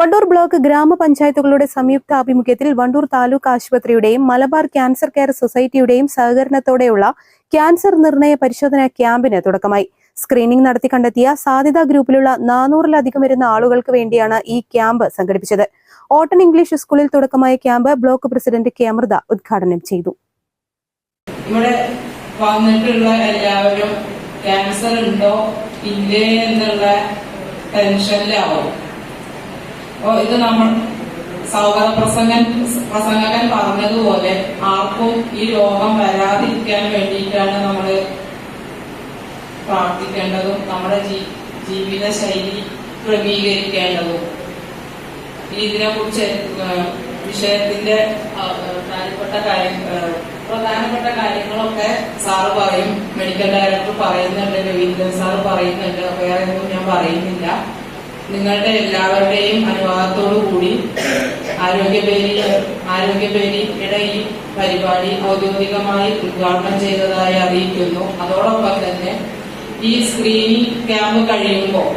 Wandoor block ഗ്രാമപഞ്ചായത്തുകളുടെ സംയുക്ത ആഭിമുഖ്യത്തിൽ വണ്ടൂർ താലൂക്ക് ആശുപത്രിയുടെയും മലബാർ ക്യാൻസർ കെയർ സൊസൈറ്റിയുടെയും സഹകരണത്തോടെയുള്ള ക്യാൻസർ നിർണയ പരിശോധനാ ക്യാമ്പിന് തുടക്കമായി. സ്ക്രീനിംഗ് നടത്തി കണ്ടെത്തിയ സാധ്യതാ ഗ്രൂപ്പിലുള്ള നാനൂറിലധികം വരുന്ന ആളുകൾക്ക് വേണ്ടിയാണ് ഈ ക്യാമ്പ് സംഘടിപ്പിച്ചത്. ഓട്ടൺ ഇംഗ്ലീഷ് സ്കൂളിൽ തുടക്കമായ camp block president K. Amritha ഉദ്ഘാടനം ചെയ്തു. ഇവിടെ വന്നിട്ടുള്ള എല്ലാവരും ക്യാൻസർ ഉണ്ടോ ഇല്ലേ എന്നുള്ള ടെൻഷനിലാവും ഇത് നമ്മൾ സൗഹൃദ പ്രസംഗൻ പ്രസംഗകൻ പറഞ്ഞതുപോലെ ആർക്കും ഈ രോഗം വരാതിരിക്കാൻ വേണ്ടിയിട്ടാണ് നമ്മൾ പ്രാർത്ഥിക്കേണ്ടതും നമ്മുടെ ജീവിത ശൈലി ക്രമീകരിക്കേണ്ടതും. ഇതിനെ കുറിച്ച് വിഷയത്തിന്റെ പ്രധാനപ്പെട്ട കാര്യം പ്രധാനപ്പെട്ട കാര്യങ്ങളൊക്കെ സാറ് പറയും. മെഡിക്കൽ ഡയറക്ടർ പറയുന്നുണ്ട് രവീന്ദ്രൻ സാറ് പറയുന്നുണ്ട്. വേറെ ഒന്നും ഞാൻ പറയുന്നില്ല. നിങ്ങളുടെ എല്ലാവരുടെയും അനുവാദത്തോടു കൂടി ആരോഗ്യപേരി ആരോഗ്യപേരിയുടെ ഈ പരിപാടി ഔദ്യോഗികമായി ഉദ്ഘാടനം ചെയ്തതായി അറിയിക്കുന്നു. അതോടൊപ്പം തന്നെ ഈ സ്ക്രീനിംഗ് ക്യാമ്പ് കഴിയുമ്പോൾ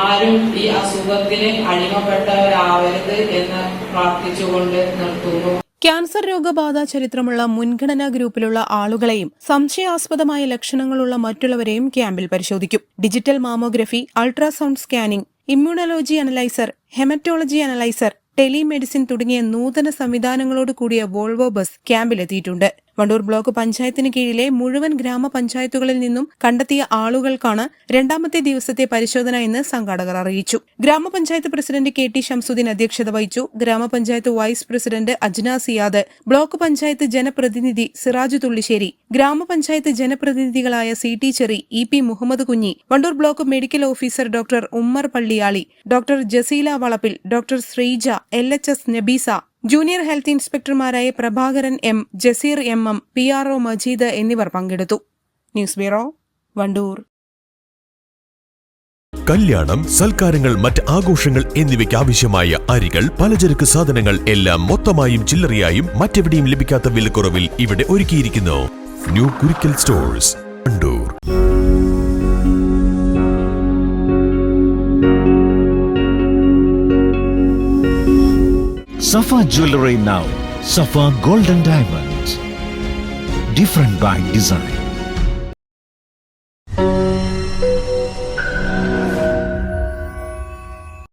ആരും ഈ അസുഖത്തിന് അടിമപ്പെട്ടവരാവരുത് എന്ന് പ്രാർത്ഥിച്ചുകൊണ്ട് നിർത്തുന്നു. ക്യാൻസർ രോഗബാധ ചരിത്രമുള്ള മുൻഗണനാ ഗ്രൂപ്പിലുള്ള ആളുകളെയും സംശയാസ്പദമായ ലക്ഷണങ്ങളുള്ള മറ്റുള്ളവരെയും ക്യാമ്പിൽ പരിശോധിക്കും. Digital mammography ultrasound scanning immunology analyser haematology analyser telemedicine തുടങ്ങിയ നൂതന സംവിധാനങ്ങളോട് കൂടിയ വോൾവോ ബസ് ക്യാമ്പിലെത്തിയിട്ടുണ്ട്. വണ്ടൂർ ബ്ലോക്ക് പഞ്ചായത്തിന് കീഴിലെ മുഴുവൻ ഗ്രാമപഞ്ചായത്തുകളിൽ നിന്നും കണ്ടെത്തിയ ആളുകൾക്കാണ് രണ്ടാമത്തെ ദിവസത്തെ പരിശോധന എന്ന് സംഘാടകർ അറിയിച്ചു. ഗ്രാമപഞ്ചായത്ത് പ്രസിഡന്റ് കെ ടി ഷംസുദ്ദീൻ അധ്യക്ഷത വഹിച്ചു. ഗ്രാമപഞ്ചായത്ത് vice president Ajna Siyad block panchayat ജനപ്രതിനിധി സിറാജ് തുള്ളിശ്ശേരി ഗ്രാമപഞ്ചായത്ത് ജനപ്രതിനിധികളായ C T Cherry E P Muhammed Kunhi Wandoor block medical officer doctor Ummer Palliyali doctor Jaseela Valappil doctor Sreeja L H S Nabeesa junior health ഇൻസ്പെക്ടർമാരായ Prabhakaran M Jaseer M M P R O Majeed എന്നിവർ പങ്കെടുത്തു. News bureau Wandoor. കല്യാണം സൽക്കാരങ്ങൾ മറ്റ് ആഘോഷങ്ങൾ എന്നിവയ്ക്ക് ആവശ്യമായ അരികൾ പലചരക്ക് സാധനങ്ങൾ എല്ലാം മൊത്തമായും ചില്ലറയായും മറ്റെവിടെയും ലഭിക്കാത്ത വിലക്കുറവിൽ ഇവിടെ ഒരുക്കിയിരിക്കുന്നു. New Kurikkal stores Kandoor Safa Jewelry now. Safa Golden Diamonds. Different by design.